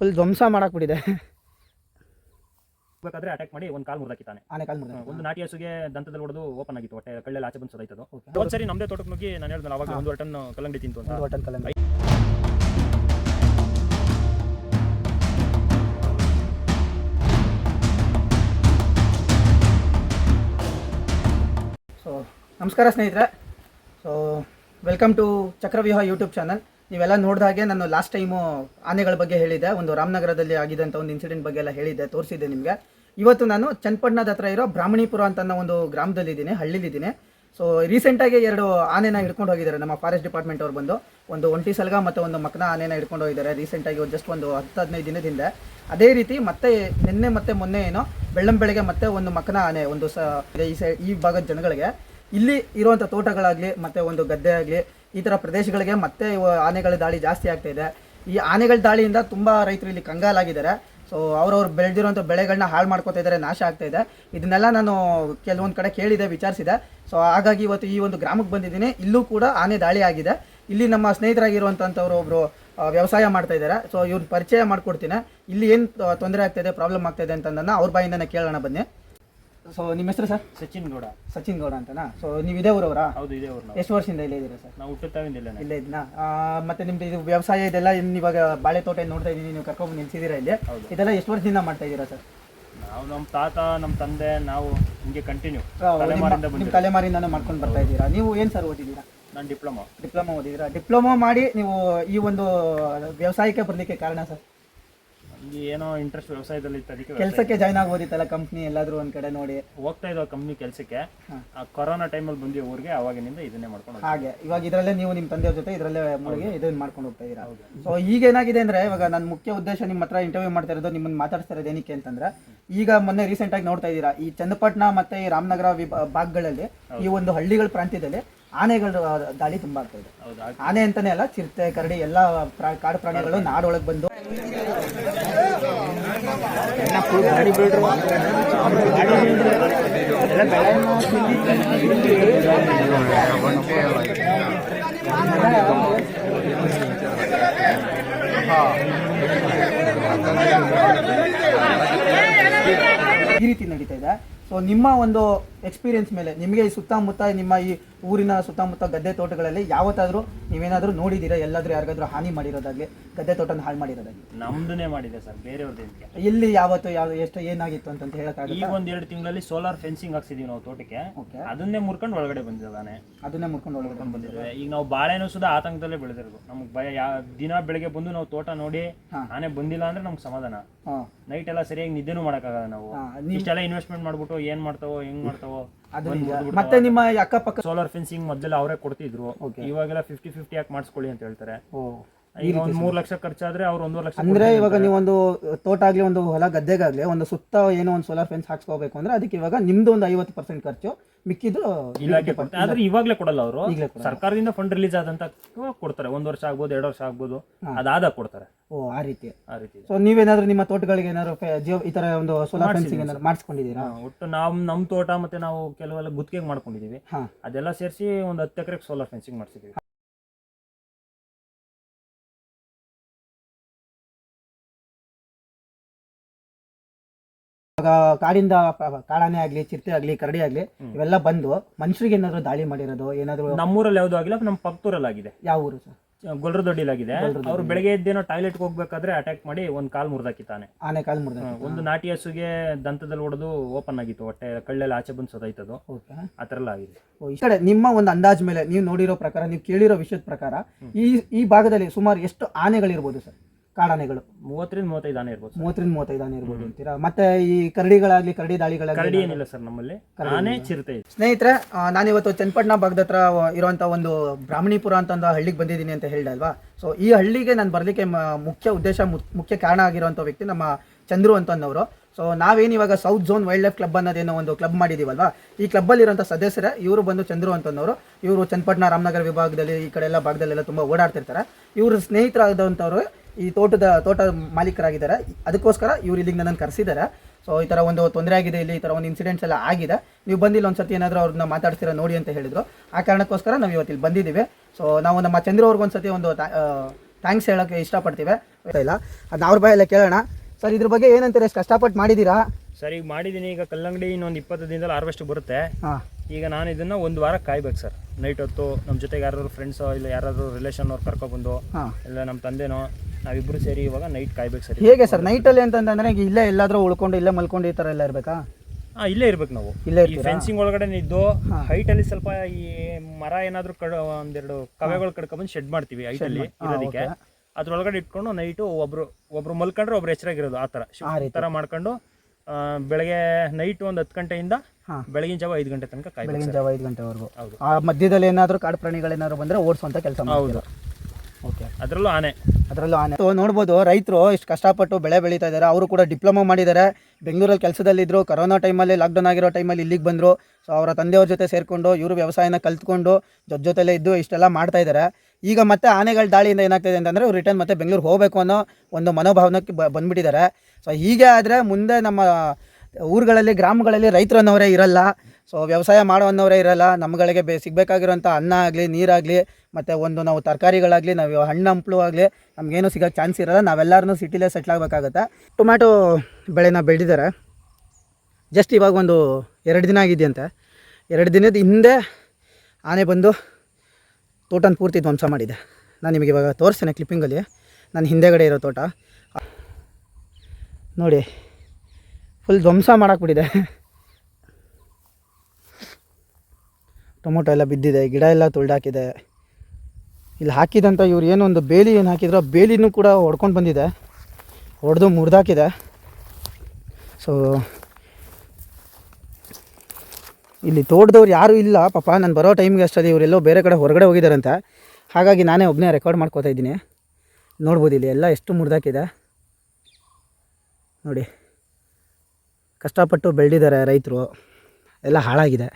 Full ಧ್ವಂಸ ಮಾಡಾಕ್ಬಿಟ್ಟಿದೆ ಬೇಕಾದ್ರೆ attack ಮಾಡಿ ಒಂದು ಕಾಲ್ ಮುರ್ದಾಕಿತ್ತಾನೆ ಆನೆ ಕಾಲ್ ಮುರಿದ ಒಂದು ನಾಟಿ ಹಸುಗೆ ದಂತದಲ್ಲಿ ಹೊಡೆದು ಓಪನ್ ಆಗಿತ್ತು ಹೊಟ್ಟೆ ಕಳ್ಳೆಲ್ಲ ಆಚೆ ಬಂದು ಸದಾಯ್ತದು ಒಂದು ಸರಿ ನಮ್ಮದೇ ತೋಟಕ್ಕೆ ನುಗ್ಗಿ ನಾನು ಹೇಳಿದ್ನಲ್ಲ ಅವಾಗ ಒಂದು ಟನ್ ಕಲ್ಲಂಗಡಿ ತಿಂತು ಅಂತ. ಒಂದು ಬಟನ್ ಕಲಂಗಡಿ ಸೊ ನಮಸ್ಕಾರ ಸ್ನೇಹಿತರೆ. So welcome to Chakravyuha YouTube channel ನೀವೆಲ್ಲ ನೋಡಿದ ಹಾಗೆ ನಾನು ಲಾಸ್ಟ್ ಟೈಮು ಆನೆಗಳ ಬಗ್ಗೆ ಹೇಳಿದೆ ಒಂದು ರಾಮನಗರದಲ್ಲಿ ಆಗಿದಂಥ ಒಂದು ಇನ್ಸಿಡೆಂಟ್ ಬಗ್ಗೆ ಎಲ್ಲ ಹೇಳಿದ್ದೆ, ತೋರಿಸಿದ್ದೆ ನಿಮಗೆ. ಇವತ್ತು ನಾನು ಚನ್ನಪಟ್ಟಣದ ಹತ್ರ ಇರೋ ಬ್ರಾಹ್ಮಣಿಪುರ ಅಂತ ಒಂದು ಗ್ರಾಮದಲ್ಲಿದ್ದೀನಿ ಹಳ್ಳಿಲಿದ್ದೀನಿ ಸೊ ರೀಸೆಂಟಾಗಿ ಎರಡು ಆನೆನ ಹಿಡ್ಕೊಂಡು ಹೋಗಿದ್ದಾರೆ ನಮ್ಮ ಫಾರೆಸ್ಟ್ ಡಿಪಾರ್ಟ್ಮೆಂಟ್ ಅವ್ರು ಬಂದು. ಒಂದು ಒಂಟಿ ಸಲಗ ಮತ್ತು ಒಂದು ಮಕ್ಕನ ಆನೆನ ಹಿಡ್ಕೊಂಡು ಹೋಗಿದ್ದಾರೆ. ರೀಸೆಂಟಾಗಿ ಜಸ್ಟ್ ಒಂದು ಹತ್ತು, ಹದಿನೈದು ದಿನದ ಹಿಂದೆ. ಅದೇ ರೀತಿ ಮತ್ತೆ ನಿನ್ನೆ ಮತ್ತೆ ಮೊನ್ನೆ ಏನೋ ಬೆಳ್ಳಂ ಬೆಳಗ್ಗೆ ಮತ್ತೆ ಒಂದು ಮಕ್ಕನ ಆನೆ, ಒಂದು ಸ, ಈ ಸೈ, ಈ ಭಾಗದ ಜನಗಳಿಗೆ ಇಲ್ಲಿ ಇರುವಂಥ ತೋಟಗಳಾಗಲಿ ಮತ್ತು ಒಂದು ಗದ್ದೆ ಆಗಲಿ ಈ ಥರ ಪ್ರದೇಶಗಳಿಗೆ ಮತ್ತೆ ಆನೆಗಳ ದಾಳಿ ಜಾಸ್ತಿ ಆಗ್ತಾ ಇದೆ. ಈ ಆನೆಗಳ ದಾಳಿಯಿಂದ ತುಂಬ ರೈತರು ಇಲ್ಲಿ ಕಂಗಾಲಾಗಿದ್ದಾರೆ. ಸೊ ಅವ್ರವ್ರು ಬೆಳೆದಿರುವಂಥ ಬೆಳೆಗಳನ್ನ ಹಾಳು ಮಾಡ್ಕೋತಾ ಇದ್ದಾರೆ, ನಾಶ ಆಗ್ತಾ ಇದೆ. ಇದನ್ನೆಲ್ಲ ನಾನು ಕೆಲವೊಂದು ಕಡೆ ಕೇಳಿದೆ, ವಿಚಾರಿಸಿದೆ. ಸೊ ಹಾಗಾಗಿ ಇವತ್ತು ಈ ಒಂದು ಗ್ರಾಮಕ್ಕೆ ಬಂದಿದ್ದೀನಿ. ಇಲ್ಲೂ ಕೂಡ ಆನೆ ದಾಳಿ ಆಗಿದೆ. ಇಲ್ಲಿ ನಮ್ಮ ಸ್ನೇಹಿತರಾಗಿರುವಂಥವ್ರು ಒಬ್ಬರು ವ್ಯವಸಾಯ ಮಾಡ್ತಾ ಇದ್ದಾರೆ. ಸೊ ಇವ್ರ ಪರಿಚಯ ಮಾಡಿಕೊಡ್ತೀನಿ. ಇಲ್ಲಿ ಏನು ತೊಂದರೆ ಆಗ್ತಾಯಿದೆ ಪ್ರಾಬ್ಲಮ್ ಆಗ್ತಾಯಿದೆ ಅಂತಂದನ್ನು ಅವ್ರ ಬಾಯಿಂದನೇ ಕೇಳೋಣ ಬನ್ನಿ. ಸೊ ನಿಮ್ಮ ಹೆಸರು ಸರ್? ಸಚಿನ್ ಗೌಡ. ಸಚಿನ್ ಗೌಡ ಅಂತನಾ? ಸೊ ನೀವು ಇದೇ ಊರವರಾ? ಹೌದು ಇದೇ ಊರು ನಾವು. ಎಷ್ಟು ವರ್ಷದಿಂದ ಇಲ್ಲೇ ಇದ್ದೀರಾ ಸರ್? ನಾವು ಹುಟ್ಟುತ್ತಾವಿಂದ ಇಲ್ಲ ಇಲ್ಲೇ ಇದನ್ನ ಮತ್ತೆ ನಿಮ್ದು ಇದು ವ್ಯವಸಾಯ ಇದೆಲ್ಲ ಇನ್ನು ಇವಾಗ ಬಾಳೆ ತೋಟ ಏನ್ ನೋಡ್ತಾ ಇದ್ದೀನಿ ನೀವು ಕರ್ಕೊಂಡು ನಿಲ್ಸಿದ್ದೀರಾ ಇಲ್ಲಿ. ಇದೆಲ್ಲ ಎಷ್ಟು ವರ್ಷದಿಂದ ಮಾಡ್ತಾ ಇದ್ದೀರಾ ಸರ್? ನಾವು ನಮ್ಮ ತಾತ ನಮ್ಮ ತಂದೆ ನಾವು ಹಿಂಗೆ ಕಂಟಿನ್ಯೂ ನಿಮ್ಮ ತಲೆಮಾರಿಂದ ನಿಮ್ಮ ತಲೆಮಾರಿಂದಾನು ಮಾಡ್ಕೊಂಡು ಬರ್ತಾ ಇದ್ದೀರಾ? ನೀವು ಏನು ಸರ್ ಓದಿದ್ದೀರಾ? ನಾನು ಡಿಪ್ಲೊಮಾ. ಡಿಪ್ಲೊಮಾ ಓದಿದ್ದೀರಾ? ಡಿಪ್ಲೊಮಾ ಮಾಡಿ ನೀವು ಈ ಒಂದು ವ್ಯವಸಾಯಕ್ಕೆ ಬರಲಿಕ್ಕೆ ಕಾರಣ ಸರ್? ಏನೋ ಇಂಟ್ರೆಸ್ಟ್ ವ್ಯವಸಾಯದಲ್ಲಿ ಇತ್ತು ಅದಕ್ಕೆ ಕೆಲಸಕ್ಕೆ ಜಾಯ್ನ್ ಆಗೋದಿತ್ತಲ್ಲ ಕಂಪ್ನಿ ಎಲ್ಲಾದ್ರೂ ಒಂದ್ ಕಡೆ ನೋಡಿ? ಹೋಗ್ತಾ ಇದ್ದ ಕಂಪ್ನಿ ಕೆಲಸಕ್ಕೆ. ಕೊರೋನಾ ಟೈಮಲ್ಲಿ ಬಂದಿ ಊರಿಗೆ ಅವಾಗಿನಿಂದ ಇದನ್ನೇ ಮಾಡ್ಕೊಂಡು ಹಾಗೆ. ಇವಾಗ ಇದರಲ್ಲೇ ನೀವು ನಿಮ್ಮ ತಂದೆಯವ್ರ ಜೊತೆ ಇದರಲ್ಲೇ ಮುಳುಗಿ ಇದನ್ನ ಮಾಡ್ಕೊಂಡು ಹೋಗ್ತಾ ಇದ್ದೀರಾ? ಸೊ ಈಗ ಏನಾಗಿದೆ ಅಂದ್ರೆ ಇವಾಗ ನನ್ನ ಮುಖ್ಯ ಉದ್ದೇಶ ನಿಮ್ಮ ಹತ್ರ ಇಂಟರ್ವ್ಯೂ ಮಾಡ್ತಾ ಇರೋದು ನಿಮ್ಮನ್ನ ಮಾತಾಡ್ತಾ ಇರೋದು ಏನಕ್ಕೆ ಅಂತಂದ್ರೆ ಈಗ ಮೊನ್ನೆ ರೀಸೆಂಟ್ ಆಗಿ ನೋಡ್ತಾ ಇದ್ದೀರಾ ಈ ಚನ್ನಪಟ್ಟಣ ಮತ್ತೆ ಈ ರಾಮನಗರ ಭಾಗಗಳಲ್ಲಿ ಈ ಒಂದು ಹಳ್ಳಿಗಳ ಪ್ರಾಂತ್ಯದಲ್ಲಿ ಆನೆಗಳ ದಾಳಿ ತುಂಬಾ ಆಗ್ತಾ ಇದೆ. ಹೌದು? ಆನೆ ಅಂತಾನೆ ಅಲ್ಲ ಚಿರತೆ ಕರಡಿ ಎಲ್ಲ ಕಾಡು ಪ್ರಾಣಿಗಳು ನಾಡೊಳಗೆ ಬಂದು. ಈ ರೀತಿ ನಡೀತಾ ಇದೆ. ಸೊ ನಿಮ್ಮ ಒಂದು ಎಕ್ಸ್ಪೀರಿಯನ್ಸ್ ಮೇಲೆ. ನಿಮಗೆ ಈ ಸುತ್ತಮುತ್ತ ನಿಮ್ಮ ಈ ಊರಿನ ಸುತ್ತಮುತ್ತ ಗದ್ದೆ ತೋಟಗಳಲ್ಲಿ ಯಾವತ್ತಾದರೂ ನೀವೇನಾದರೂ ನೋಡಿದ್ದೀರಾ? ಎಲ್ಲಾದರೂ ಯಾರಿಗಾದ್ರೂ ಹಾನಿ ಮಾಡಿರೋದಾಗಲಿ ಗದ್ದೆ ತೋಟನ ಹಾಳು ಮಾಡಿರೋದಾಗಲಿ? ನಮ್ದನ್ನೇ ಮಾಡಿದೆ ಸರ್ ಬೇರೆಯವ್ರದ್ದು ಇಲ್ಲಿ ಯಾವತ್ತು ಯಾವ ಎಷ್ಟು ಏನಾಗಿತ್ತು ಅಂತ ಈಗ ಈ ಒಂದ್ ಎರಡು ತಿಂಗಳಲ್ಲಿ ಸೋಲಾರ್ ಫೆನ್ಸಿಂಗ್ ಹಾಕ್ಸಿದೀವಿ ನಾವು ತೋಟಕ್ಕೆ. ಓಕೆ. ಅದನ್ನೇ ಮುರ್ಕೊಂಡು ಒಳಗಡೆ ಬಂದಿದ್ದಾನೆ. ಅದನ್ನೇ ಮುರ್ಕೊಂಡು ಒಳಗಡೆ ಬಂದಿದ್ದೆ ಈಗ ನಾವು ಬಾಳೆನೂ ಸುದ ಆತಂಕದಲ್ಲೇ ಬೆಳೆದಿರೋದು. ನಮ್ಗೆ ಭಯ ಯಾವ ದಿನ ಬೆಳಗ್ಗೆ ಬಂದು ನಾವು ತೋಟ ನೋಡಿ. ಆನೆ ಬಂದಿಲ್ಲ ಅಂದ್ರೆ ನಮ್ಗೆ ಸಮಾಧಾನ. ನೈಟ್ ಎಲ್ಲ ಸರಿಯಾಗಿ ನಿದ್ದೆನೂ ಮಾಡೋಕ್ಕಾಗಲ್ಲ ನಾವು. ಇಷ್ಟೆಲ್ಲ ಇನ್ವೆಸ್ಟ್ಮೆಂಟ್ ಮಾಡ್ಬಿಟ್ಟು ಏನ್ ಮಾಡ್ತಾವೋ ಹೆಂಗ್ ಮಾಡ್ತಾವೋ ಮತ್ತೆ ನಿಮ್ಮ ಅಕ್ಕಪಕ್ಕ ಸೋಲಾರ್ ಫೆನ್ಸಿಂಗ್ ಮೊದಲೆಲ್ಲ ಅವರೇ ಕೊಡ್ತಿದ್ರು. ಇವಾಗೆಲ್ಲ ಫಿಫ್ಟಿ ಫಿಫ್ಟಿ ಯಾಕೆ ಮಾಡಿಸ್ಕೊಳ್ಳಿ ಅಂತ ಹೇಳ್ತಾರೆ. ಈಗ ಒಂದ್ ಮೂರ್ ಲಕ್ಷ ಖರ್ಚಾದ್ರೆ ಅವ್ರು ಒಂದೂವರೆ ಲಕ್ಷ ಅಂದ್ರೆ ಇವಾಗ ನೀವು ಒಂದು ತೋಟ ಆಗ್ಲಿ ಒಂದು ಹೊಲ ಗದ್ದೆಗಾಗ್ಲಿ ಒಂದು ಸುತ್ತ ಏನೋ ಒಂದು ಸೋಲಾರ್ ಫೆನ್ಸ್ ಹಾಕ್ಸ್ಕೋಬೇಕು ಅಂದ್ರೆ ಅದಕ್ಕೆ ಇವಾಗ ನಿಮ್ದು ಒಂದು ಐವತ್ತು ಪರ್ಸೆಂಟ್ ಖರ್ಚು ಮಿಕ್ಕಿದ್ದು ಇಲಾಖೆ ಕೊಡ್ತಾರೆ. ಆದ್ರೆ ಇವಾಗಲೇ ಕೊಡಲ್ಲ ಅವರು. ಸರ್ಕಾರದಿಂದ ಫಂಡ್ ರಿಲೀಸ್ ಆದಂತ ಕೊಡ್ತಾರೆ. ಒಂದ್ ವರ್ಷ ಆಗ್ಬೋದು ಎರಡು ವರ್ಷ ಆಗ್ಬೋದು. ಅದಾದ ಕೊಡ್ತಾರೆ. ಓ ಆ ರೀತಿ. ಆ ರೀತಿ. ಸೊ ನೀವೇನಾದ್ರೂ ನಿಮ್ಮ ತೋಟಗಳಿಗೆ ಏನಾದ್ರು ಜಿಯೋ ಈ ತರ ಒಂದು ಸೋಲಾರ್ ಫೆನ್ಸಿಂಗ್ ಏನಾದ್ರು ಮಾಡಿಸ್ಕೊಂಡಿದ್ದೀರಾ? ಒಟ್ಟು ನಾವು ನಮ್ ತೋಟ ಮತ್ತೆ ನಾವು ಕೆಲವೆಲ್ಲ ಗುತ್ತಿಗೆ ಮಾಡ್ಕೊಂಡಿದೀವಿ. ಅದೆಲ್ಲ ಸೇರಿಸಿ ಒಂದು ಹತ್ತು ಎಕರೆಗೆ ಸೋಲಾರ್ ಫೆನ್ಸಿಂಗ್ ಮಾಡ್ಸಿದೀವಿ. ಇವಾಗ ಕಾಡಿಂದ ಕಾಡಾನೆ ಆಗ್ಲಿ ಚಿರತೆ ಆಗ್ಲಿ ಕರಡಿ ಆಗ್ಲಿ ಇವೆಲ್ಲ ಬಂದು ಮನುಷ್ಯರಿಗೆ ಏನಾದ್ರು ದಾಳಿ ಮಾಡಿರೋದು ಏನಾದ್ರು ನಮ್ಮೂರಲ್ಲಿ ಯಾವ್ದು ಆಗಿಲ್ಲ ನಮ್ಮ ಪಕ್ಕದೂರಲ್ಲಿ ಆಗಿದೆ ಯಾವ ಊರು ಸರ್? ಗೊಲ್ರದೊಡ್ಡಿಲಾಗಿದೆ. ಅವ್ರು ಬೆಳಗ್ಗೆ ಎದ್ದೇನೋ ಟಾಯ್ಲೆಟ್ಗೆ ಹೋಗ್ಬೇಕಾದ್ರೆ ಅಟ್ಯಾಕ್ ಮಾಡಿ ಒಂದ್ ಕಾಲ್ ಮುರಿದಾಕಿತಾನೆ ಆನೆ ಕಾಲ್ ಮುರಿದ ಒಂದು ನಾಟಿ ಹಸುಗೆ ದಂತದಲ್ಲಿ ಹೊಡೆದು ಓಪನ್ ಆಗಿತ್ತು ಹೊಟ್ಟೆ ಕಳ್ಳೆಲ್ಲ ಆಚೆ ಬಂದು ಸದಾಯ್ತದು ಓಕೆ. ಆ ಥರ ಎಲ್ಲ ಆಗಿದೆ. ಓ, ಈ ಕಡೆ ನಿಮ್ಮ ಒಂದು ಅಂದಾಜ್ ಮೇಲೆ ನೀವು ನೋಡಿರೋ ಪ್ರಕಾರ ನೀವು ಕೇಳಿರೋ ವಿಷಯದ ಪ್ರಕಾರ ಈ ಈ ಭಾಗದಲ್ಲಿ ಸುಮಾರು ಎಷ್ಟು ಆನೆಗಳಿರ್ಬೋದು ಸರ್? ಕಾಡಾನೆಗಳು. ಮೂವತ್ತರಿಂದ ಮೂವತ್ತೈದು ಆನೆ ಇರ್ಬೋದು ಮೂವತ್ತರಿಂದ ಮೂವತ್ತೈದು ಆನೆ ಇರ್ಬೋದು ಅಂತೀರಾ? ಮತ್ತೆ ಈ ಕರಡಿಗಳಾಗ್ಲಿ ಕರಡಿ ದಾಳಿಗಳಾಗ್ಲಿ ಕರಡಿ ಏನಿಲ್ಲ ಸರ್ ನಮ್ಮಲ್ಲಿ. ಆನೆ ಚಿರತೆ ಇದೆ. ಸ್ನೇಹಿತರೆ ಆ, ನಾನಿವತ್ತು ಚನ್ನಪಟ್ಟಣ ಭಾಗದ ಹತ್ರ ಇರುವಂಥ ಒಂದು ಬ್ರಾಹ್ಮಣಿಪುರ ಅಂತ ಒಂದು ಹಳ್ಳಿಗೆ ಬಂದಿದ್ದೀನಿ ಅಂತ ಹೇಳಿದೆ ಅಲ್ವಾ? ಸೊ ಈ ಹಳ್ಳಿಗೆ ನಾನು ಬರಲಿಕ್ಕೆ ಮುಖ್ಯ ಉದ್ದೇಶ ಮು- ಮುಖ್ಯ ಕಾರಣ ಆಗಿರುವಂಥ ವ್ಯಕ್ತಿ ನಮ್ಮ ಚಂದ್ರು ಅಂತಂದವರು. ಸೊ ನಾವೇನು ಇವಾಗ south zone wildlife club ಅನ್ನೋದೇನೋ ಒಂದು ಕ್ಲಬ್ ಮಾಡಿದೀವಲ್ವಾ? ಈ ಕ್ಲಬ್ಬಲ್ಲಿ ಇರುವಂಥ ಸದಸ್ಯರೇ ಇವರು ಬಂದು ಚಂದ್ರು ಅಂತಂದವರು. ಇವರು ಚನ್ನಪಟ್ಟಣ ರಾಮನಗರ ವಿಭಾಗದಲ್ಲಿ ಈ ಕಡೆ ಎಲ್ಲ ಭಾಗದಲ್ಲೆಲ್ಲ ತುಂಬ ಓಡಾಡ್ತಿರ್ತಾರೆ. ಇವರು ಸ್ನೇಹಿತರಾದಂಥವ್ರು ಈ ತೋಟದ ತೋಟ ಮಾಲೀಕರಾಗಿದ್ದಾರೆ. ಅದಕ್ಕೋಸ್ಕರ ಇವ್ರು ಇಲ್ಲಿಗೆ ನನ್ನನ್ನು ಕರೆಸಿದ್ದಾರೆ. ಸೊ ಈ ಥರ ಒಂದು ತೊಂದರೆ ಆಗಿದೆ ಇಲ್ಲಿ ಈ ಥರ ಒಂದು ಇನ್ಸಿಡೆಂಟ್ಸ್ ಎಲ್ಲ ಆಗಿದೆ. ನೀವು ಬಂದಿಲ್ಲ ಒಂದು ಸರ್ತಿ ಏನಾದರೂ ಅವ್ರನ್ನ ಮಾತಾಡ್ತೀರಾ ನೋಡಿ ಅಂತ ಹೇಳಿದ್ರು. ಆ ಕಾರಣಕ್ಕೋಸ್ಕರ ನಾವು ಇವತ್ತಿಲ್ಲಿ ಬಂದಿದ್ದೀವಿ. ಸೊ ನಾವು ನಮ್ಮ ಚಂದ್ರ ಅವ್ರಿಗೆ ಸರ್ತಿ ಒಂದು ಥ್ಯಾಂಕ್ಸ್ ಹೇಳೋಕ್ಕೆ ಇಷ್ಟಪಡ್ತೀವಿ. ಇಲ್ಲ. ಅದನ್ನ ಅವ್ರ ಬಾಯಲ್ಲ ಕೇಳೋಣ. ಸರ್ ಇದ್ರ ಬಗ್ಗೆ ಏನಂತಾರೆ? ಎಷ್ಟು ಕಷ್ಟಪಟ್ಟು ಮಾಡಿದ್ದೀರಾ? ಸರ್ ಈಗ ಮಾಡಿದ್ದೀನಿ. ಈಗ ಕಲ್ಲಂಗಡಿ ಇನ್ನೊಂದು ಇಪ್ಪತ್ತು ದಿನದಲ್ಲಿ ಹಾರ್ವೆಸ್ಟ್ ಬರುತ್ತೆ. ಹಾಂ. ಈಗ ನಾನು ಇದನ್ನ ಒಂದು ವಾರ ಕಾಯ್ಬೇಕು ಸರ್. ನೈಟ್ ಹೊತ್ತು ನಮ್ಮ ಜೊತೆಗೆ ಯಾರಾದ್ರು ಫ್ರೆಂಡ್ಸೋ ಇಲ್ಲ ಯಾರಾದರೂ ರಿಲೇಷನ್ ಅವ್ರು ಕರ್ಕೊಬಂದು ಇಲ್ಲ ನಮ್ಮ ತಂದೆನೋ ನಾವಿಬ್ಬರು ಸೇರಿ ಇವಾಗ ನೈಟ್ ಕಾಯ್ಬೇಕು ಸರ್. ಹೇಗೆ ಸರ್ ನೈಟಲ್ಲಿ ಅಂತಂದ್ರೆ ಈಗ ಇಲ್ಲೇ ಎಲ್ಲಾದರೂ ಉಳ್ಕೊಂಡು ಇಲ್ಲೇ ಮಲ್ಕೊಂಡು ಈ ಥರ ಎಲ್ಲ ಇರಬೇಕಾ? ಹಾಂ ಇಲ್ಲೇ ಇರ್ಬೇಕು ನಾವು. ಇಲ್ಲೇ ಈ ಇರ್ತೀರಾ? ಫೆನ್ಸಿಂಗ್ ಒಳಗಡೆ ನಿದ್ದು. ಹೈಟ್ ಅಲ್ಲಿ ಸ್ವಲ್ಪ ಈ ಮರ ಏನಾದ್ರು ಕಡ ಒಂದೆರಡು ಕವೆಗಳು ಕಡ್ಕೊಂಡ್ಬಂದು ಶೆಡ್ ಮಾಡ್ತೀವಿ ಹೈಟ್ ಅಲ್ಲಿ ಇರೋದಕ್ಕೆ. ಅದ್ರೊಳಗಡೆ ಇಟ್ಕೊಂಡು ನೈಟು ಒಬ್ರು ಒಬ್ರು ಮಲ್ಕೊಂಡ್ರೆ ಒಬ್ರು ಎಚ್ಚರಾಗಿರೋದು ಆ ಥರ. ಥರ ಮಾಡ್ಕೊಂಡು ಆ, ಬೆಳಗ್ಗೆ ನೈಟ್ ಒಂದು ಹತ್ತು ಗಂಟೆಯಿಂದ ಬೆಳಗಿನ ಜಾವ ಐದು ಗಂಟೆ ತನಕ ಕಾಯ್ಬೇಕು ಬೆಳಗಿನ ಜಾವ ಐದು ಗಂಟೆವರೆಗೂ. ಹೌದು. ಆ ಮಧ್ಯದಲ್ಲಿ ಏನಾದರೂ ಕಾಡು ಪ್ರಾಣಿಗಳೇನಾದ್ರು ಬಂದರೆ ಓಡಿಸುವಂಥ ಕೆಲಸ ಹೌದು. ಓಕೆ ಅದರಲ್ಲೂ ಆನೆ. ಅದರಲ್ಲೂ ಆನೆ. ನೋಡ್ಬೋದು ರೈತರು ಇಷ್ಟು ಕಷ್ಟಪಟ್ಟು ಬೆಳೆ ಬೆಳೀತಾ ಇದ್ದಾರೆ ಅವರು ಕೂಡ ಡಿಪ್ಲೊಮಾ ಮಾಡಿದ್ದಾರೆ ಬೆಂಗಳೂರಲ್ಲಿ ಕೆಲಸದಲ್ಲಿದ್ದರು ಕರೋನಾ ಟೈಮಲ್ಲಿ ಲಾಕ್ಡೌನ್ ಆಗಿರೋ ಟೈಮಲ್ಲಿ ಇಲ್ಲಿಗೆ ಬಂದರು. ಸೊ ಅವರ ತಂದೆಯವ್ರ ಜೊತೆ ಸೇರಿಕೊಂಡು, ಇವರು ವ್ಯವಸಾಯನ ಕಲ್ತ್ಕೊಂಡು, ಜೊತೆ ಜೊತೆಲೇ ಇದ್ದು ಇಷ್ಟೆಲ್ಲ ಮಾಡ್ತಾ ಇದ್ದಾರೆ ಈಗ ಮತ್ತೆ ಆನೆಗಳ ದಾಳಿಯಿಂದ ಏನಾಗ್ತಿದೆ ಅಂತಂದರೆ ಇವ್ರು ರಿಟರ್ನ್ ಮತ್ತೆ ಬೆಂಗಳೂರು ಹೋಗಬೇಕು ಅನ್ನೋ ಒಂದು ಮನೋಭಾವನಕ್ಕೆ ಬಂದ್ಬಿಟ್ಟಿದ್ದಾರೆ ಸೊ ಹೀಗೆ ಆದರೆ ಮುಂದೆ ನಮ್ಮ ಊರುಗಳಲ್ಲಿ, ಗ್ರಾಮಗಳಲ್ಲಿ ರೈತರನ್ನವರೇ ಇರಲ್ಲ. ಸೊ ವ್ಯವಸಾಯ ಮಾಡೋನ್ನವರೇ ಇರಲ್ಲ, ನಮ್ಗಳಿಗೆ ಬೇ ಸಿಗಬೇಕಾಗಿರುವಂಥ ಅನ್ನ ಆಗಲಿ, ನೀರಾಗಲಿ, ಮತ್ತು ಒಂದು ನಾವು ತರಕಾರಿಗಳಾಗಲಿ, ನಾವು ಹಣ್ಣು, ಹಂಪಲು ಆಗಲಿ ನಮಗೇನು ಸಿಗೋಕ್ಕೆ ಚಾನ್ಸ್ ಇರಲ್ಲ ನಾವೆಲ್ಲರೂ ಸಿಟಿಲೇ ಸೆಟ್ಲ್ ಆಗಬೇಕಾಗತ್ತೆ? ಟೊಮ್ಯಾಟೊ ಬೆಳೆನ ಬೆಳೆದಿದ್ದಾರೆ. ಜಸ್ಟ್ ಇವಾಗ ಒಂದು ಎರಡು ದಿನ ಆಗಿದೆಯಂತೆ. ಎರಡು ದಿನದ ಹಿಂದೆ ಆನೆ ಬಂದು ತೋಟನ ಪೂರ್ತಿ ಧ್ವಂಸ ಮಾಡಿದೆ. ನಾನು ನಿಮಗೆ ಇವಾಗ ತೋರಿಸ್ತೇನೆ ಕ್ಲಿಪ್ಪಿಂಗಲ್ಲಿ ನನ್ನ ಹಿಂದೆಗಡೆ ಇರೋ ತೋಟ. ನೋಡಿ ಫುಲ್ ಧ್ವಂಸ ಮಾಡಾಕ್ಬಿಟ್ಟಿದೆ ಟೊಮೊಟೊ ಎಲ್ಲ ಬಿದ್ದಿದೆ, ಗಿಡ ಎಲ್ಲ ತುಳಿದಾಕಿದೆ. ಇಲ್ಲಿ ಹಾಕಿದಂಥ ಇವ್ರು ಏನೋ ಒಂದು ಬೇಲಿ ಏನು ಹಾಕಿದ್ರು ಬೇಲಿನೂ ಕೂಡ ಹೊಡ್ಕೊಂಡು ಬಂದಿದೆ. ಹೊಡೆದು ಮುರಿದಾಕಿದೆ. ಸೊ ಇಲ್ಲಿ ತೋಟದವ್ರು ಯಾರೂ ಇಲ್ಲ, ಪಾಪ ನಾನು ಬರೋ ಟೈಮ್ಗೆ ಅಷ್ಟಲ್ಲಿ ಇವರೆಲ್ಲೋ ಬೇರೆ ಕಡೆ ಹೊರಗಡೆ ಹೋಗಿದ್ದಾರಂತೆ ಹಾಗಾಗಿ ನಾನೇ ಒಬ್ಬನೇ ರೆಕಾರ್ಡ್ ಮಾಡ್ಕೋತಾ ಇದ್ದೀನಿ. ನೋಡ್ಬೋದು ಇಲ್ಲಿ ಎಲ್ಲ ಎಷ್ಟು ಮುರಿದಾಕಿದೆ. ನೋಡಿ, ಕಷ್ಟಪಟ್ಟು ಬೆಳೆದಿದ್ದಾರೆ ರೈತರು. ಎಲ್ಲ ಹಾಳಾಗಿದೆ.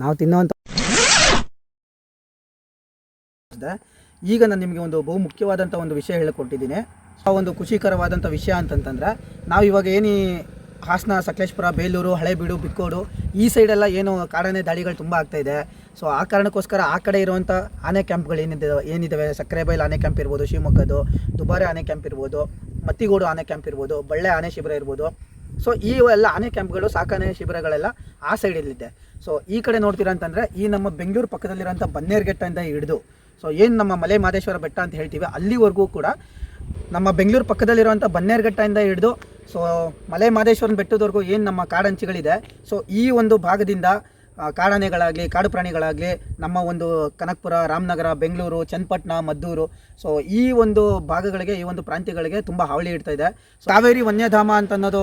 ನಾವು ತಿನ್ನೋವಂಥ ಈಗ ನಾನು ನಿಮಗೆ ಒಂದು ಬಹು ಮುಖ್ಯವಾದಂಥ ಒಂದು ವಿಷಯ ಹೇಳಿಕೊಟ್ಟಿದ್ದೀನಿ. ಆ ಒಂದು ಖುಷಿಕರವಾದಂಥ ವಿಷಯ ಅಂತಂತಂದ್ರೆ, ನಾವು ಇವಾಗ ಏನು ಹಾಸನ, ಸಕಲೇಶ್ಪುರ, ಬೇಲೂರು, ಹಳೇಬೀಡು, ಬಿಕ್ಕೋಡು ಈ ಸೈಡೆಲ್ಲ ಏನು ಕಾಡಾನೆ ದಾಳಿಗಳು ತುಂಬ ಆಗ್ತಾ ಇದೆ. ಸೊ ಆ ಕಾರಣಕ್ಕೋಸ್ಕರ ಆ ಕಡೆ ಇರುವಂಥ ಆನೆ ಕ್ಯಾಂಪ್ಗಳು ಏನಿದೆ ಏನಿದ್ದಾವೆ ಸಕ್ಕರೆಬೈಲ್ ಆನೆ ಕ್ಯಾಂಪ್ ಇರ್ಬೋದು ಶಿವಮೊಗ್ಗದು ದುಬಾರೆ ಆನೆ ಕ್ಯಾಂಪ್ ಇರ್ಬೋದು, ಮತ್ತಿಗೋಡು ಆನೆ ಕ್ಯಾಂಪ್ ಇರ್ಬೋದು, ಬಳ್ಳೆ ಆನೆ ಶಿಬಿರ ಇರ್ಬೋದು. ಸೊ ಈ ಎಲ್ಲ ಆನೆ ಕ್ಯಾಂಪ್ಗಳು ಸಾಕಾನೆ ಶಿಬಿರಗಳೆಲ್ಲ ಆ ಸೈಡಲ್ಲಿದೆ ಸೊ ಈ ಕಡೆ ನೋಡ್ತೀರಾ ಅಂತಂದರೆ, ಈ ನಮ್ಮ ಬೆಂಗಳೂರು ಪಕ್ಕದಲ್ಲಿರೋಂಥ ಬನ್ನೇರುಘಟ್ಟದಿಂದ ಹಿಡಿದು ಸೊ ಏನು ನಮ್ಮ ಮಲೆ ಮಾದೇಶ್ವರ ಬೆಟ್ಟ ಅಂತ ಹೇಳ್ತೀವಿ, ಅಲ್ಲಿವರೆಗೂ ಕೂಡ ನಮ್ಮ ಬೆಂಗಳೂರು ಪಕ್ಕದಲ್ಲಿರುವಂಥ ಬನ್ನೇರುಘಟ್ಟದಿಂದ ಹಿಡಿದು ಸೊ ಮಲೆ ಮಾದೇಶ್ವರನ ಬೆಟ್ಟದವರೆಗೂ ಏನು ನಮ್ಮ ಕಾಡಂಚಿಗಳಿದೆ ಸೊ ಈ ಒಂದು ಭಾಗದಿಂದ ಕಾಡಾನೆಗಳಾಗಲಿ, ಕಾಡು ಪ್ರಾಣಿಗಳಾಗಲಿ, ನಮ್ಮ ಒಂದು ಕನಕಪುರ ರಾಮನಗರ ಬೆಂಗಳೂರು ಚನ್ನಪಟ್ಟಣ ಮದ್ದೂರು ಸೊ ಈ ಒಂದು ಭಾಗಗಳಿಗೆ, ಈ ಒಂದು ಪ್ರಾಂತ್ಯಗಳಿಗೆ ತುಂಬ ಹಾವಳಿ ಇಡ್ತಾ ಇದೆ. ಕಾವೇರಿ ವನ್ಯಧಾಮ ಅಂತ ಅನ್ನೋದು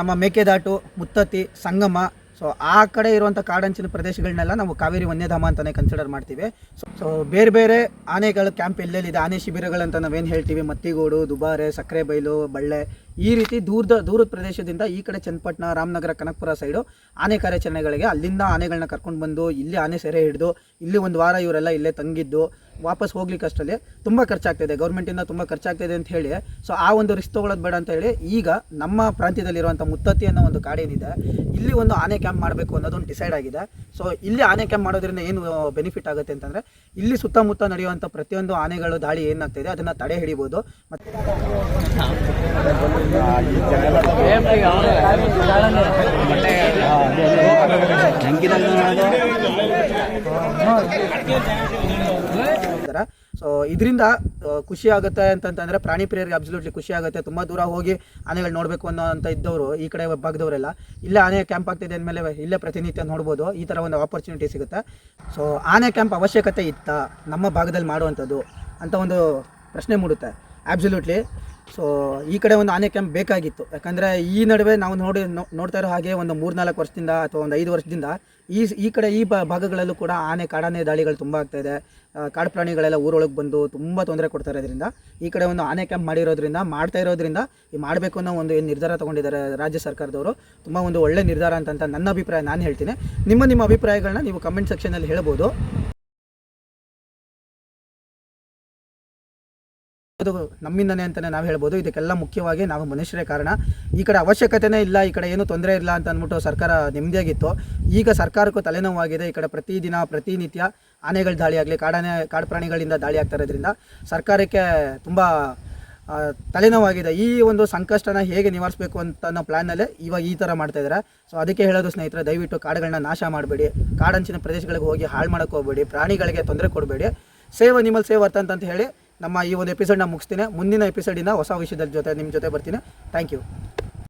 ನಮ್ಮ ಮೇಕೆದಾಟು, ಮುತ್ತತ್ತಿ, ಸಂಗಮ ಸೊ ಆ ಕಡೆ ಇರುವಂಥ ಕಾಡಂಚಿನ ಪ್ರದೇಶಗಳನ್ನೆಲ್ಲ ನಾವು ಕಾವೇರಿ ವನ್ಯಧಾಮ ಅಂತಲೇ ಕನ್ಸಿಡರ್ ಮಾಡ್ತೀವಿ. ಸೊ ಬೇರೆ ಬೇರೆ ಆನೆಗಳ ಕ್ಯಾಂಪ್ ಎಲ್ಲೆಲ್ಲಿದೆ? ಆನೆ ಶಿಬಿರಗಳಂತ ನಾವೇನು ಹೇಳ್ತೀವಿ? ಮತ್ತಿಗೋಡು, ದುಬಾರೆ, ಸಕ್ಕರೆ ಬೈಲು, ಬಳ್ಳೆ ಈ ರೀತಿ ದೂರದ ದೂರದ ಪ್ರದೇಶದಿಂದ ಈ ಕಡೆ ಚನ್ನಪಟ್ಟಣ, ರಾಮನಗರ, ಕನಕಪುರ ಸೈಡು ಆನೆ ಕಾರ್ಯಾಚರಣೆಗಳಿಗೆ ಅಲ್ಲಿಂದ ಆನೆಗಳನ್ನ ಕರ್ಕೊಂಡು ಬಂದು ಇಲ್ಲಿ ಆನೆ ಸೆರೆ ಹಿಡಿದು ಇಲ್ಲಿ ಒಂದು ವಾರ ಇವರೆಲ್ಲ ಇಲ್ಲೇ ತಂಗಿದ್ದು ವಾಪಸ್ ಹೋಗ್ಲಿಕ್ಕೆ ಅಷ್ಟರಲ್ಲಿ ತುಂಬ ಖರ್ಚಾಗ್ತಿದೆ. ಗೌರ್ಮೆಂಟಿಂದ ತುಂಬ ಖರ್ಚಾಗ್ತಿದೆ ಅಂತ ಹೇಳಿ. ಸೊ ಆ ಒಂದು ರಿಸ್ಕ್ ತೊಗೊಳ್ಳೋದು ಬೇಡ ಅಂತ ಹೇಳಿ ಈಗ ನಮ್ಮ ಪ್ರಾಂತ್ಯದಲ್ಲಿರುವಂಥ ಮುತ್ತತ್ತಿ ಅನ್ನೋ ಒಂದು ಕಾಡೇನಿದೆ ಇಲ್ಲಿ ಒಂದು ಆನೆ ಕ್ಯಾಂಪ್ ಮಾಡಬೇಕು ಅನ್ನೋದೊಂದು ಡಿಸೈಡ್ ಆಗಿದೆ. ಸೊ ಇಲ್ಲಿ ಆನೆ ಕ್ಯಾಂಪ್ ಮಾಡೋದ್ರಿಂದ ಏನು ಬೆನಿಫಿಟ್ ಆಗುತ್ತೆ ಅಂತಂದರೆ, ಇಲ್ಲಿ ಸುತ್ತಮುತ್ತ ನಡೆಯುವಂಥ ಪ್ರತಿಯೊಂದು ಆನೆಗಳು ದಾಳಿ ಏನಾಗ್ತಿದೆ, ಅದನ್ನು ತಡೆ ಹಿಡಿಬೋದು. ಮತ್ತು ಸೊ ಇದರಿಂದ ಖುಷಿ ಆಗುತ್ತೆ ಅಂತಂತಂದ್ರೆ ಪ್ರಾಣಿ ಪ್ರಿಯರಿಗೆ ಅಬ್ಸಲ್ಯೂಟ್ಲಿ ಖುಷಿ ಆಗುತ್ತೆ. ತುಂಬ ದೂರ ಹೋಗಿ ಆನೆಗಳು ನೋಡಬೇಕು ಅನ್ನೋ ಅಂತ ಇದ್ದವರು ಈ ಕಡೆ ಭಾಗದವರೆಲ್ಲ. ಇಲ್ಲ ಆನೆ ಕ್ಯಾಂಪ್ ಆಗ್ತಿದೆ ಅಂದಮೇಲೆ ಇಲ್ಲೇ ಪ್ರತಿನಿತ್ಯ ನೋಡ್ಬೋದು. ಈ ಥರ ಒಂದು ಆಪರ್ಚುನಿಟಿ ಸಿಗುತ್ತೆ. ಸೊ ಆನೆ ಕ್ಯಾಂಪ್ ಅವಶ್ಯಕತೆ ಇತ್ತ ನಮ್ಮ ಭಾಗದಲ್ಲಿ ಮಾಡುವಂಥದ್ದು ಅಂತ ಒಂದು ಪ್ರಶ್ನೆ ಮೂಡುತ್ತೆ. ಆಬ್ಸಲ್ಯೂಟ್ಲಿ ಸೊ ಈ ಕಡೆ ಒಂದು ಆನೆ ಕ್ಯಾಂಪ್ ಬೇಕಾಗಿತ್ತು. ಯಾಕಂದರೆ ಈ ನಡುವೆ ನಾವು ನೋಡಿ ನೋಡ್ತಾ ಇರೋ ಹಾಗೆ ಒಂದು ಮೂರ್ನಾಲ್ಕು ವರ್ಷದಿಂದ ಅಥವಾ ಒಂದು ಐದು ವರ್ಷದಿಂದ ಈ ಈ ಕಡೆ ಈ ಭಾಗಗಳಲ್ಲೂ ಕೂಡ ಆನೆ ಕಾಡಾನೆ ದಾಳಿಗಳು ತುಂಬ ಆಗ್ತಾ ಇದೆ. ಕಾಡು ಪ್ರಾಣಿಗಳೆಲ್ಲ ಊರೊಳಗೆ ಬಂದು ತುಂಬ ತೊಂದರೆ ಕೊಡ್ತಾ ಇರೋದ್ರಿಂದ, ಈ ಕಡೆ ಒಂದು ಆನೆ ಕ್ಯಾಂಪ್ ಮಾಡಿರೋದ್ರಿಂದ, ಮಾಡ್ತಾ ಇರೋದ್ರಿಂದ ಈ ಮಾಡಬೇಕು ಅನ್ನೋ ಒಂದು ಏನು ನಿರ್ಧಾರ ತೊಗೊಂಡಿದ್ದಾರೆ ರಾಜ್ಯ ಸರ್ಕಾರದವರು, ತುಂಬ ಒಂದು ಒಳ್ಳೆ ನಿರ್ಧಾರ ಅಂತಂತ ನನ್ನ ಅಭಿಪ್ರಾಯ ನಾನು ಹೇಳ್ತೀನಿ. ನಿಮ್ಮ ನಿಮ್ಮ ಅಭಿಪ್ರಾಯಗಳನ್ನ ನೀವು ಕಮೆಂಟ್ ಸೆಕ್ಷನಲ್ಲಿ ಹೇಳ್ಬೋದು. ಅದು ನಮ್ಮಿಂದನೇ ಅಂತಲೇ ನಾವು ಹೇಳ್ಬೋದು. ಇದಕ್ಕೆಲ್ಲ ಮುಖ್ಯವಾಗಿ ನಾವು ಮನುಷ್ಯರೇ ಕಾರಣ. ಈ ಕಡೆ ಅವಶ್ಯಕತೆನೇ ಇಲ್ಲ, ಈ ಕಡೆ ಏನು ತೊಂದರೆ ಇಲ್ಲ ಅಂತ ಅಂದ್ಬಿಟ್ಟು ಸರ್ಕಾರ ನೆಮ್ಮದಿಯಾಗಿತ್ತು. ಈಗ ಸರ್ಕಾರಕ್ಕೂ ತಲೆನೋವಾಗಿದೆ. ಈ ಕಡೆ ಪ್ರತಿದಿನ, ಪ್ರತಿನಿತ್ಯ ಆನೆಗಳ ದಾಳಿ ಆಗಲಿ, ಕಾಡಾನೆ ಕಾಡು ಪ್ರಾಣಿಗಳಿಂದ ದಾಳಿ ಆಗ್ತಾ ಇರೋದ್ರಿಂದ ಸರ್ಕಾರಕ್ಕೆ ತುಂಬ ತಲೆನೋವಾಗಿದೆ. ಈ ಒಂದು ಸಂಕಷ್ಟನ ಹೇಗೆ ನಿವಾರಿಸಬೇಕು ಅಂತ ಅನ್ನೋ ಪ್ಲ್ಯಾನಲ್ಲೇ ಇವಾಗ ಈ ಥರ ಮಾಡ್ತಾ ಇದ್ದಾರೆ ಸೊ ಅದಕ್ಕೆ ಹೇಳೋದು ಸ್ನೇಹಿತರೆ, ದಯವಿಟ್ಟು ಕಾಡುಗಳನ್ನ ನಾಶ ಮಾಡಬೇಡಿ. ಕಾಡಂಚಿನ ಪ್ರದೇಶಗಳಿಗೆ ಹೋಗಿ ಹಾಳು ಮಾಡೋಕ್ಕೆ ಹೋಗಬೇಡಿ. ಪ್ರಾಣಿಗಳಿಗೆ ತೊಂದರೆ ಕೊಡಬೇಡಿ. ಸೇವ್ ಅನಿಮಲ್, ಸೇವ್ ಅರ್ಥ ಅಂತ ಹೇಳಿ ನಮ್ಮ ಈ ಒಂದು ಎಪಿಸೋಡ್ನ ಮುಗಿಸ್ತೀನಿ. ಮುಂದಿನ ಎಪಿಸೋಡಿನ ಹೊಸ ವಿಷಯದ ಜೊತೆ ನಿಮ್ಮ ಜೊತೆ ಬರ್ತೀನಿ. Thank you